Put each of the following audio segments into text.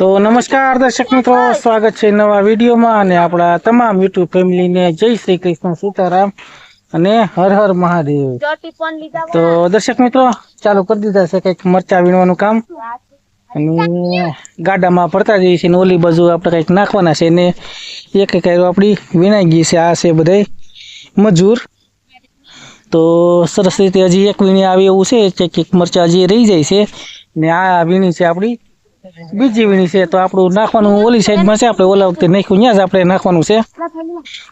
તો નમસ્કાર દર્શક મિત્રો સ્વાગત છે નવા વિડીયોમાં અને આપણા તમામ યુટ્યુબ ફેમિલીને જય શ્રી કૃષ્ણ સીતારામ અને હર હર મહાદેવ. તો દર્શક મિત્રો ચાલુ કરી દીધા છે કંઈક મરચા વીણવાનું કામ. અને ગાડામાં પડતા જઈએ છીએ ઓલી બાજુ આપણે કંઈક નાખવાના છે ને એક એક આપણી વીણાઈ ગઈ છે આ છે બધાય મજૂર. તો સરસ રીતે હજી એક વીણી આવે એવું છે કે કંઈક મરચા હજી રહી જાય છે ને આ વીણી છે આપણી બીજી વીણી છે તો આપણું નાખવાનું ઓલી સાઈડમાં છે આપણે ઓલા વખતે નાખ્યું ત્યાં જ આપણે નાખવાનું છે.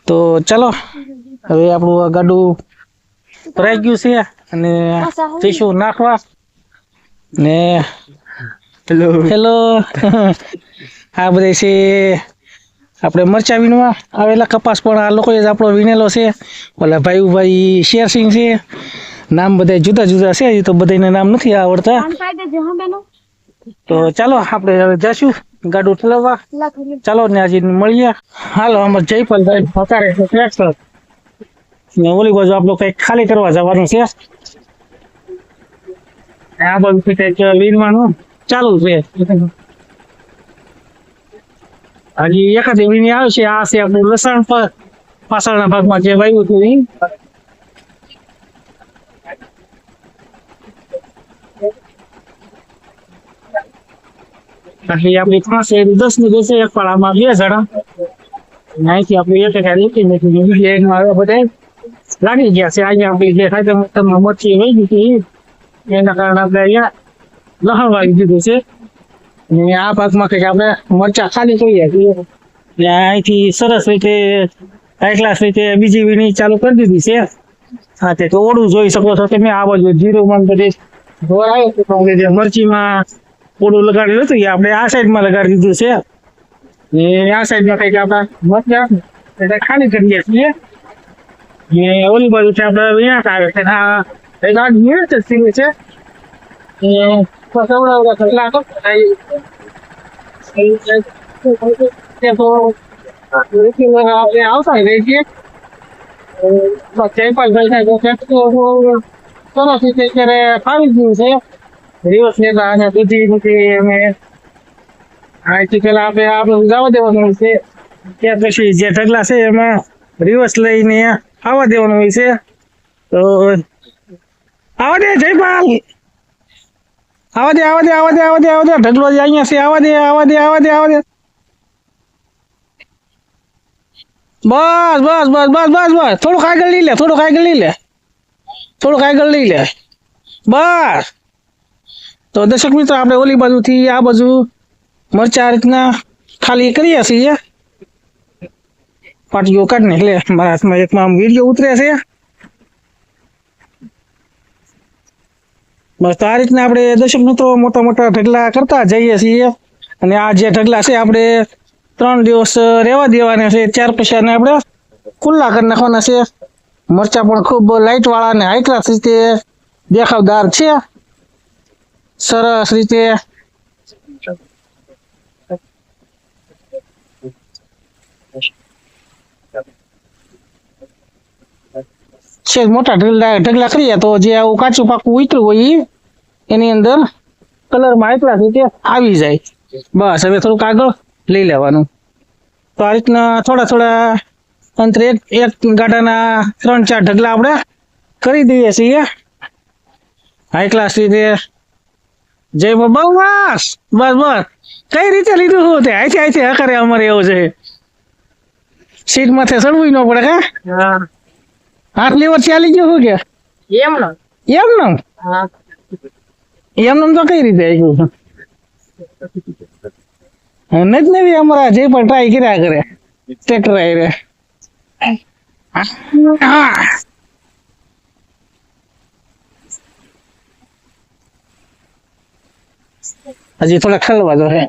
તો ચાલો હવે આપણું આ ગાડું ભરાઈ ગયું છે અને જઈશું નાખવા. ને હેલો હેલો આ બધે છે આપણે મરચા વીણવા આવેલા કપાસ પણ આ લોકોએ જ આપણો વીણેલો છે. ઓલા ભાઈ ભાઈ શેરસિંહ છે. નામ બધા જુદા જુદા છે હજી તો બધાને નામ નથી આવડતા. તો ચાલો, આપણે હવે જઈશું. ગાડું ઠલવવા ચાલો ને આજે મળીએ. હાલો અમાર જયપાલભાઈ ફકારે છે ટ્રેક્ટર ને ઓલી બાજુ આપણું કંઈક ખાલી કરવા જવાનું છે. આ બાજુ કંઈક વીરવાનું ચાલુ છે. હજી એકાદ વીણી આવશે. આ છે આપણું લસણ પર પાછળના ભાગમાં જે વાયુ હતું એટલે ત્રણ પાસે દસની બેસે એક પાળામાં બે જણા. અહીંથી આપણે એક એક લીધી નથી માં બધા લાગી ગયા છે. અહીંયા આપણે ખાતર મતલબમાં મરચી વહી ગઈ એના કારણે આપણે અહીંયા લહણ વાગી દીધું છે. અને આ પાકમાં કંઈક આપણે મરચા ખાલી કરીએ છીએ અહીંથી સરસ રીતે ક્લાસ રીતે બીજી વીણી ચાલુ કરી દીધી છે. હા, તે તો ઓળું જોઈ શકો છો તમે. આ બાજુ જીરું મન બધી આવ્યો મરચીમાં ઓળું લગાડેલું હતું એ આપણે આ સાઈડમાં લગાડી દીધું છે ને આ સાઈડમાં કંઈક આપણે મરચા એટલે ખાલી કરીએ છીએ ને ઓલી બાજુ છે આપણે વિનાશ આવે છે આ એક આ નિયત જ સીવે છે ને બસ એવડા એવડા ઢગલા તો થાય. તે તો regular આપણે આવતા જ રહીએ છીએ બસ જયપાલભાઈ સાહેબ કંઈક તો સરસ રીતે અત્યારે ફાવી ગયું છે દિવસ લેતા અને દૂધી બધી અમે અહીંથી પેલા આપણે આપણે જવા દેવાનું હોય છે ત્યાર પછી જે ઢગલા છે એમાં રિવર્સ લઈને આવવા દેવાનું હોય છે તો આવા દે જયપાલ આવા દે આવા દે આવા દે આવા દે આવા દે ઢગલો જે અહીંયા છે આવા દે આવા દે આવા દે આવા દે બસ બસ બસ બસ બસ બસ થોડુંક આગળ લઈ લે થોડુંક આગળ લઈ લે થોડુંક આગળ લઈ લે બસ તો દર્શક મિત્રો, આપણે ઓલી બાજુથી આ બાજુ મરચા રીતના ખાલી કરીએ છીએ. પાટીઓ કાઢને એટલે મારા હાથમાં એકમાં વીડિયો ઉતરે છે. બસ તો આ રીતના આપણે દર્શક મિત્રો મોટા મોટા ઢગલા કરતા જઈએ છીએ. અને આ જે ઢગલા છે, આપણે ત્રણ દિવસ રહેવા દેવાના છે. ત્યાર પછી આને આપણે ખુલ્લા કરી નાખવાના છે. મરચા પણ ખૂબ લાઇટવાળા અને હાઈક્લાસ રીતે દેખાવદાર છે. સરસ રીતે છે મોટા ઢગલા ઢગલા કરીએ તો જે આવું કાચું પાકું ઉતર્યું હોય એની અંદર કલરમાં એકલા રીતે આવી જાય. બસ, હવે થોડુંક આગળ લઈ લેવાનું. તો આ રીતના થોડા થોડા અંતરે એક એક ગાડાના ત્રણ ચાર ઢગલા આપણે કરી દઈએ છીએ. હાઈ ક્લાસ રીતે જય બાબા બસ બસ બસ. કઈ રીતે લીધું શું તે? આથી હા કરે અમારે એવું છે. સીટ માથે ચડવું ન પડે કા? હાથ લીવર ચાલી ગયો શું કે? એમ ન? એમ ન? એમ તો કઈ રીતે આવી ગયું નથી નવી અમારા જે પણ ટ્રાય કર્યા કરે ટ્રેક્ટર આયરે. હા. હજી થોડા ખલવા દો હે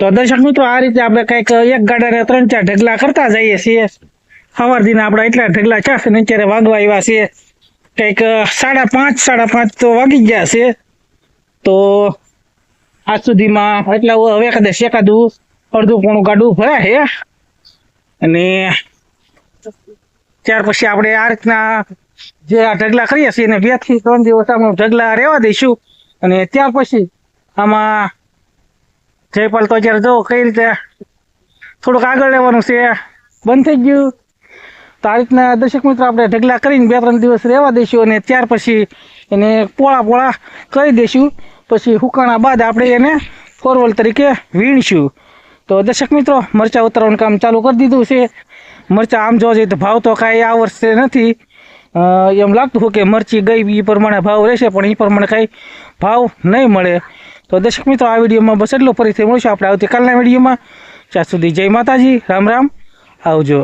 તો દર્શક મિત્રો આ રીતે આપણે કંઈક એક ગાડાને ત્રણ ચાર ઢગલા કરતા જઈએ છીએ સવારથી આપણે એટલા ઢગલા છે ને અત્યારે વાગવા આવ્યા છે? કંઈક સાડા પાંચ સાડા પાંચ તો વાગી ગયા છે. તો આજ સુધીમાં એટલા હવે કદાચ એકાદું અડધું પોણું ગાડું ભરાય છે. અને ત્યાર પછી આપણે આ રીતના જે આ ઢગલા કરીએ છીએ એને બેથી ત્રણ દિવસ આમાં ઢગલા રહેવા દઈશું. અને ત્યાર પછી આમાં જયપાલ તો અત્યારે જો કઈ રીતે થોડુંક આગળ લેવાનું છે. બંધ થઈ ગયું. આ રીતના દર્શક મિત્રો, આપણે ઢગલા કરીને બે ત્રણ દિવસ રહેવા દઈશું અને ત્યાર પછી એને પોળા પોળા કરી દઈશું. પછી હુકાણા બાદ આપણે એને ફોરવલ તરીકે વીણશું. તો દર્શક મિત્રો, મરચાં ઉતારવાનું કામ ચાલુ કરી દીધું છે. મરચાં આમ જોવા જઈએ તો ભાવ તો કાંઈ આ વર્ષે નથી. એમ લાગતું હતું કે મરચી ગઈ એ પ્રમાણે ભાવ રહેશે, પણ એ પ્રમાણે કાંઈ ભાવ નહીં મળે. તો દર્શક મિત્રો, આ વિડીયોમાં બસ એટલું ફરીથી મળીશું. આપણે આવતીકાલના વિડીયોમાં. ત્યાં સુધી જય માતાજી. રામ રામ. આવજો.